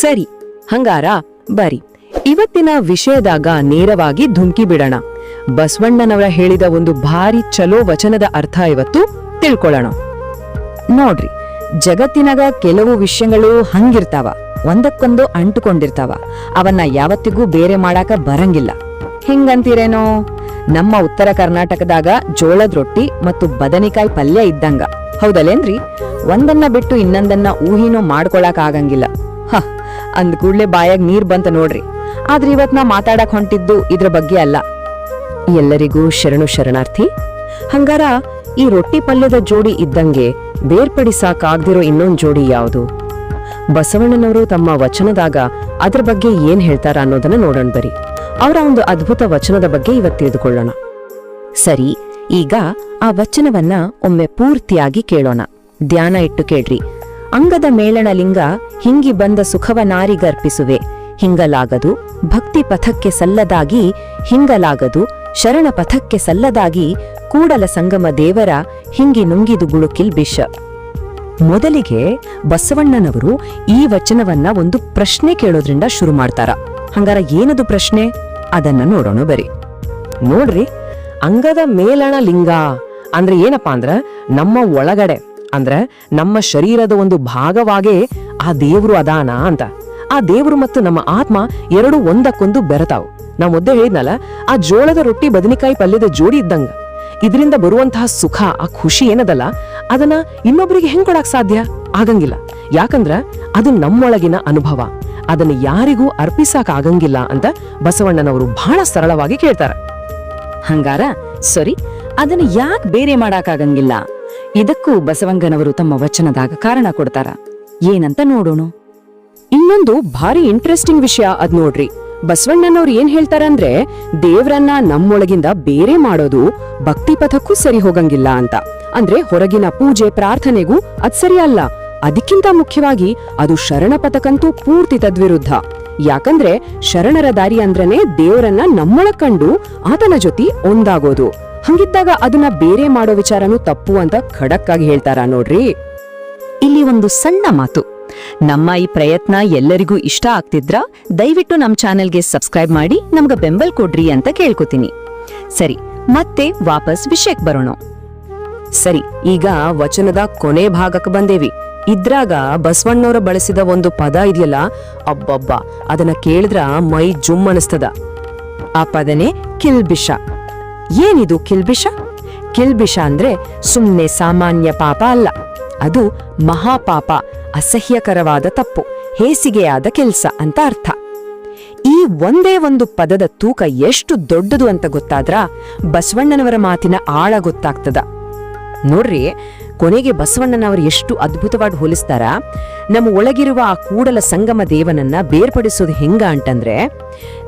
ಸರಿ, ಹಂಗಾರ ಬರಿ. ಇವತ್ತಿನ ವಿಷಯದಾಗ ನೇರವಾಗಿ ಧುಮ್ಕಿ ಬಿಡೋಣ. ಬಸವಣ್ಣನವರ ಹೇಳಿದ ಒಂದು ಭಾರಿ ಚಲೋ ವಚನದ ಅರ್ಥ ಇವತ್ತು ತಿಳ್ಕೊಳ್ಳೋಣ. ನೋಡ್ರಿ, ಜಗತ್ತಿನಾಗ ಕೆಲವು ವಿಷಯಗಳು ಹಂಗಿರ್ತಾವ, ಒಂದಕ್ಕೊಂದು ಅಂಟುಕೊಂಡಿರ್ತಾವ, ಅವನ್ನ ಯಾವತ್ತಿಗೂ ಬೇರೆ ಮಾಡಾಕ ಬರಂಗಿಲ್ಲ. ಹೆಂಗಂತೀರೇನೋ? ನಮ್ಮ ಉತ್ತರ ಕರ್ನಾಟಕದಾಗ ಜೋಳದ ರೊಟ್ಟಿ ಮತ್ತು ಬದನಿಕಾಯಿ ಪಲ್ಯ ಇದ್ದಂಗ. ಹೌದಲ್ಲೇನ್ರಿ? ಒಂದನ್ನ ಬಿಟ್ಟು ಇನ್ನೊಂದನ್ನ ಊಹಿನೂ ಮಾಡ್ಕೊಳಕ್ ಆಗಂಗಿಲ್ಲ. ಅಂದ್ ಕೂಡ್ಲೆ ಬಾಯಾಗ ನೀರ್ ಬಂತ ನೋಡ್ರಿ. ಆದ್ರೆ ಇವತ್ ನಾ ಮಾತಾಡಕ್ ಹೊಂಟಿದ್ದು ಇದ್ರ ಬಗ್ಗೆ ಅಲ್ಲ. ಎಲ್ಲರಿಗೂ ಶರಣು ಶರಣಾರ್ಥಿ, ಹಂಗಾರ ಈ ರೊಟ್ಟಿ ಪಲ್ಯದ ಜೋಡಿ ಇದ್ದಂಗೆ ಬೇರ್ಪಡಿಸಾಕಾಗ್ದಿರೋ ಇನ್ನೊಂದ್ ಜೋಡಿ ಯಾವುದು? ಬಸವಣ್ಣನವರು ತಮ್ಮ ವಚನದಾಗ ಅದ್ರ ಬಗ್ಗೆ ಏನ್ ಹೇಳ್ತಾರ ಅನ್ನೋದನ್ನ ನೋಡೋಣ ಬರಿ. ಅವರ ಒಂದು ಅದ್ಭುತ ವಚನದ ಬಗ್ಗೆ ಇವತ್ತು ತಿಳಿದುಕೊಳ್ಳೋಣ. ಸರಿ, ಈಗ ಆ ವಚನವನ್ನ ಒಮ್ಮೆ ಪೂರ್ತಿಯಾಗಿ ಕೇಳೋಣ. ಧ್ಯಾನ ಇಟ್ಟು ಕೇಳ್ರಿ. ಅಂಗದ ಮೇಳಣಲಿಂಗ ಹಿಂಗಿ ಬಂದ ಸುಖವ ನಾರಿಗರ್ಪಿಸುವೆ ಹಿಂಗಲಾಗದು, ಭಕ್ತಿ ಪಥಕ್ಕೆ ಸಲ್ಲದಾಗಿ, ಹಿಂಗಲಾಗದು, ಶರಣ ಪಥಕ್ಕೆ ಸಲ್ಲದಾಗಿ, ಕೂಡಲ ಸಂಗಮ ದೇವರ ಹಿಂಗಿ ನುಂಗಿದು ಗುಳುಕಿಲ್ ಬಿಷ. ಮೊದಲಿಗೆ ಬಸವಣ್ಣನವರು ಈ ವಚನವನ್ನ ಒಂದು ಪ್ರಶ್ನೆ ಕೇಳೋದ್ರಿಂದ ಶುರು ಮಾಡ್ತಾರ. ಹಂಗಾರ ಏನದು ಪ್ರಶ್ನೆ? ಅದನ್ನ ನೋಡೋಣ ಬರಿ. ನೋಡ್ರಿ, ಅಂಗದ ಮೇಲಣ ಲಿಂಗ ಅಂದ್ರೆ ಏನಪ್ಪಾ ಅಂದ್ರ ನಮ್ಮ ಒಳಗಡೆ ಅಂದ್ರೆ ನಮ್ಮ ಶರೀರದ ಒಂದು ಭಾಗವಾಗೇ ಆ ದೇವ್ರು ಅದಾನ ಅಂತ. ಆ ದೇವ್ರು ಮತ್ತು ನಮ್ಮ ಆತ್ಮ ಎರಡು ಒಂದಕ್ಕೊಂದು ಬೆರತಾವ್. ನಾ ಮೊದ್ಲೇ ಹೇಳಿದ್ನಲ್ಲ, ಆ ಜೋಳದ ರೊಟ್ಟಿ ಬದನೆಕಾಯಿ ಪಲ್ಯದ ಜೋಡಿ ಇದ್ದಂಗ. ಇದರಿಂದ ಬರುವಂತಹ ಸುಖ, ಆ ಖುಷಿ ಏನದಲ್ಲ, ಅದನ್ನ ಇನ್ನೊಬ್ಬರಿಗೆ ಹೆಂಗ್ ಕೊಡಕ್ ಸಾಧ್ಯ? ಆಗಂಗಿಲ್ಲ. ಯಾಕಂದ್ರ ಅದು ನಮ್ಮೊಳಗಿನ ಅನುಭವ. ಅದನ್ನ ಯಾರಿಗೂ ಅರ್ಪಿಸಾಕ ಆಗಂಗಿಲ್ಲ ಅಂತ ಬಸವಣ್ಣನವರು ಬಹಳ ಸರಳವಾಗಿ ಕೇಳ್ತಾರ. ಹಂಗಾರ ಸರಿ, ಅದನ್ನ ಯಾಕೆ ಬೇರೆ ಮಾಡಾಕಾಗಂಗಿಲ್ಲ ಇದಕ್ಕೂ ಬಸವಂಗನವರು ತಮ್ಮ ವಚನದಾಗ ಕಾರಣ ಕೊಡ್ತಾರ. ಏನಂತ ನೋಡೋಣ. ಇನ್ನೊಂದು ಭಾರಿ ಇಂಟ್ರೆಸ್ಟಿಂಗ್ ವಿಷಯ ಅದ್ ನೋಡ್ರಿ. ಬಸವಣ್ಣನವ್ರು ಏನ್ ಹೇಳ್ತಾರಂದ್ರೆ ದೇವ್ರನ್ನ ನಮ್ಮೊಳಗಿಂದ ಬೇರೆ ಮಾಡೋದು ಭಕ್ತಿ ಪಥಕ್ಕೂ ಸರಿ ಹೋಗಂಗಿಲ್ಲ ಅಂತ. ಅಂದ್ರೆ ಹೊರಗಿನ ಪೂಜೆ ಪ್ರಾರ್ಥನೆಗೂ ಅದ್ ಸರಿ ಅಲ್ಲ. ಅದಕ್ಕಿಂತ ಮುಖ್ಯವಾಗಿ ಅದು ಶರಣ ಪಥಕ್ಕಂತೂ ಪೂರ್ತಿ ತದ್ವಿರುದ್ಧ. ಯಾಕಂದ್ರೆ ಶರಣರ ದಾರಿ ಅಂದ್ರನೇ ದೇವರನ್ನ ನಮ್ಮೊಳಗ್ ಕಂಡು ಆತನ ಜೊತೆ ಒಂದಾಗೋದು. ಹಂಗಿದ್ದಾಗ ಅದನ್ನ ಬೇರೆ ಮಾಡೋ ವಿಚಾರನೂ ತಪ್ಪು ಅಂತ ಖಡಕ್ ಆಗಿ ಹೇಳ್ತಾರ ನೋಡ್ರಿ? ಇಲ್ಲಿ ಒಂದು ಸಣ್ಣ ಮಾತು. ನಮ್ಮ ಈ ಪ್ರಯತ್ನ ಎಲ್ಲರಿಗೂ ಇಷ್ಟ ಆಗ್ತಿದ್ರ? ದಯವಿಟ್ಟು ನಮ್ಮ ಚಾನೆಲ್ಗೆ ಸಬ್ಸ್ಕ್ರೈಬ್ ಮಾಡಿ ನಮ್ಗೆ ಬೆಂಬಲ್ ಕೊಡ್ರಿ ಅಂತ ಕೇಳ್ಕೊತೀನಿ. ಸರಿ ಮತ್ತೆ ವಾಪಸ್ ವಿಷಯಕ್ಕೆ ಬರೋಣ. ಸರಿ ಈಗ ವಚನದ ಕೊನೆ ಭಾಗಕ್ಕೆ ಬಂದೇವಿ. ಇದ್ರಾಗ ಬಸವಣ್ಣವ್ರ ಬಳಸಿದ ಒಂದು ಪದ ಇದೆಯಲ್ಲ ಅಬ್ಬಬ್ಬ ಅದನ್ನ ಕೇಳಿದ್ರ ಮೈ ಜುಮ್ ಅನಿಸ್ತದ. ಆ ಪದನೇ ಕಿಲ್ಬಿಷ. ಏನಿದು ಕಿಲ್ಬಿಷ? ಕಿಲ್ಬಿಷ ಅಂದ್ರೆ ಸುಮ್ನೆ ಸಾಮಾನ್ಯ ಪಾಪ ಅಲ್ಲ. ಅದು ಮಹಾಪಾಪ, ಅಸಹ್ಯಕರವಾದ ತಪ್ಪು, ಹೇಸಿಗೆಯಾದ ಕೆಲ್ಸ ಅಂತ ಅರ್ಥ. ಈ ಒಂದೇ ಒಂದು ಪದದ ತೂಕ ಎಷ್ಟು ದೊಡ್ಡದು ಅಂತ ಗೊತ್ತಾದ್ರ ಬಸವಣ್ಣನವರ ಮಾತಿನ ಆಳ ಗೊತ್ತಾಗ್ತದ. ನೋಡ್ರಿ, ಕೊನೆಗೆ ಬಸವಣ್ಣನವರು ಎಷ್ಟು ಅದ್ಭುತವಾಗಿ ಹೋಲಿಸ್ತಾರ. ನಮ್ಮ ಒಳಗಿರುವ ಆ ಕೂಡಲ ಸಂಗಮ ದೇವನನ್ನ ಬೇರ್ಪಡಿಸೋದು ಹೆಂಗ ಅಂತಂದ್ರೆ,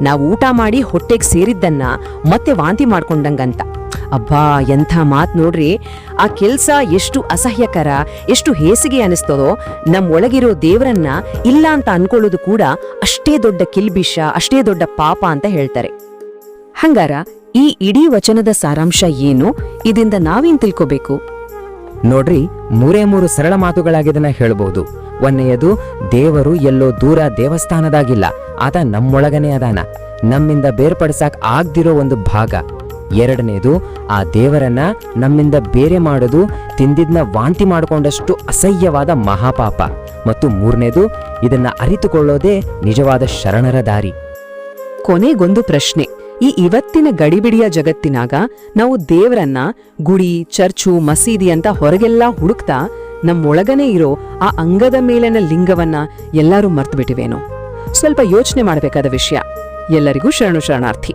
ನಾವು ಊಟ ಮಾಡಿ ಹೊಟ್ಟೆಗೆ ಸೇರಿದ್ದನ್ನ ಮತ್ತೆ ವಾಂತಿ ಮಾಡ್ಕೊಂಡಂಗಂತ. ಅಬ್ಬಾ, ಎಂಥ ಮಾತ್ ನೋಡ್ರಿ, ಆ ಕೆಲಸ ಎಷ್ಟು ಅಸಹ್ಯಕರ, ಎಷ್ಟು ಹೇಸಿಗೆ ಅನಿಸ್ತದೋ ನಮ್ಮ ಒಳಗಿರೋ ದೇವರನ್ನ ಇಲ್ಲ ಅಂತ ಅನ್ಕೊಳ್ಳೋದು ಕೂಡ ಅಷ್ಟೇ ದೊಡ್ಡ ಕಿಲ್ಬಿಷ, ಅಷ್ಟೇ ದೊಡ್ಡ ಪಾಪ ಅಂತ ಹೇಳ್ತಾರೆ. ಹಂಗಾರ ಈ ಇಡೀ ವಚನದ ಸಾರಾಂಶ ಏನು? ಇದರಿಂದ ನಾವೇನ್ ತಿಳ್ಕೋಬೇಕು? ನೋಡ್ರಿ ಮೂರೇ ಮೂರು ಸರಳ ಮಾತುಗಳಾಗಿದನ್ನ ಹೇಳಬಹುದು ಒಂದನೆಯದು ದೇವರು ಎಲ್ಲೋ ದೂರ ದೇವಸ್ಥಾನದಾಗಿಲ್ಲ ಆತ ನಮ್ಮೊಳಗನೆ ಅದಾನ. ನಮ್ಮಿಂದ ಬೇರ್ಪಡಿಸಕ್ ಆಗ್ದಿರೋ ಒಂದು ಭಾಗ. ಎರಡನೇದು ಆ ದೇವರನ್ನ ನಮ್ಮಿಂದ ಬೇರೆ ಮಾಡೋದು ತಿಂದಿದ್ನ ವಾಂತಿ ಮಾಡಿಕೊಂಡಷ್ಟು ಅಸಹ್ಯವಾದ ಮಹಾಪಾಪ. ಮತ್ತು ಮೂರನೇದು ಇದನ್ನ ಅರಿತುಕೊಳ್ಳೋದೇ ನಿಜವಾದ ಶರಣರ ದಾರಿ. ಕೊನೆಗೊಂದು ಪ್ರಶ್ನೆ. ಈ ಇವತ್ತಿನ ಗಡಿಬಿಡಿಯ ಜಗತ್ತಿನಾಗ ನಾವು ದೇವರನ್ನ, ಗುಡಿ, ಚರ್ಚು, ಮಸೀದಿ ಅಂತ ಹೊರಗೆಲ್ಲ ಹುಡುಕ್ತಾ ನಮ್ಮೊಳಗನೆ ಇರೋ ಆ ಅಂಗದ ಮೇಲಿನ ಲಿಂಗವನ್ನ ಎಲ್ಲರೂ ಮರ್ತು ಬಿಟ್ಟಿವೇನೋ ಸ್ವಲ್ಪ ಯೋಚನೆ ಮಾಡಬೇಕಾದ ವಿಷಯ. ಎಲ್ಲರಿಗೂ ಶರಣು ಶರಣಾರ್ಥಿ.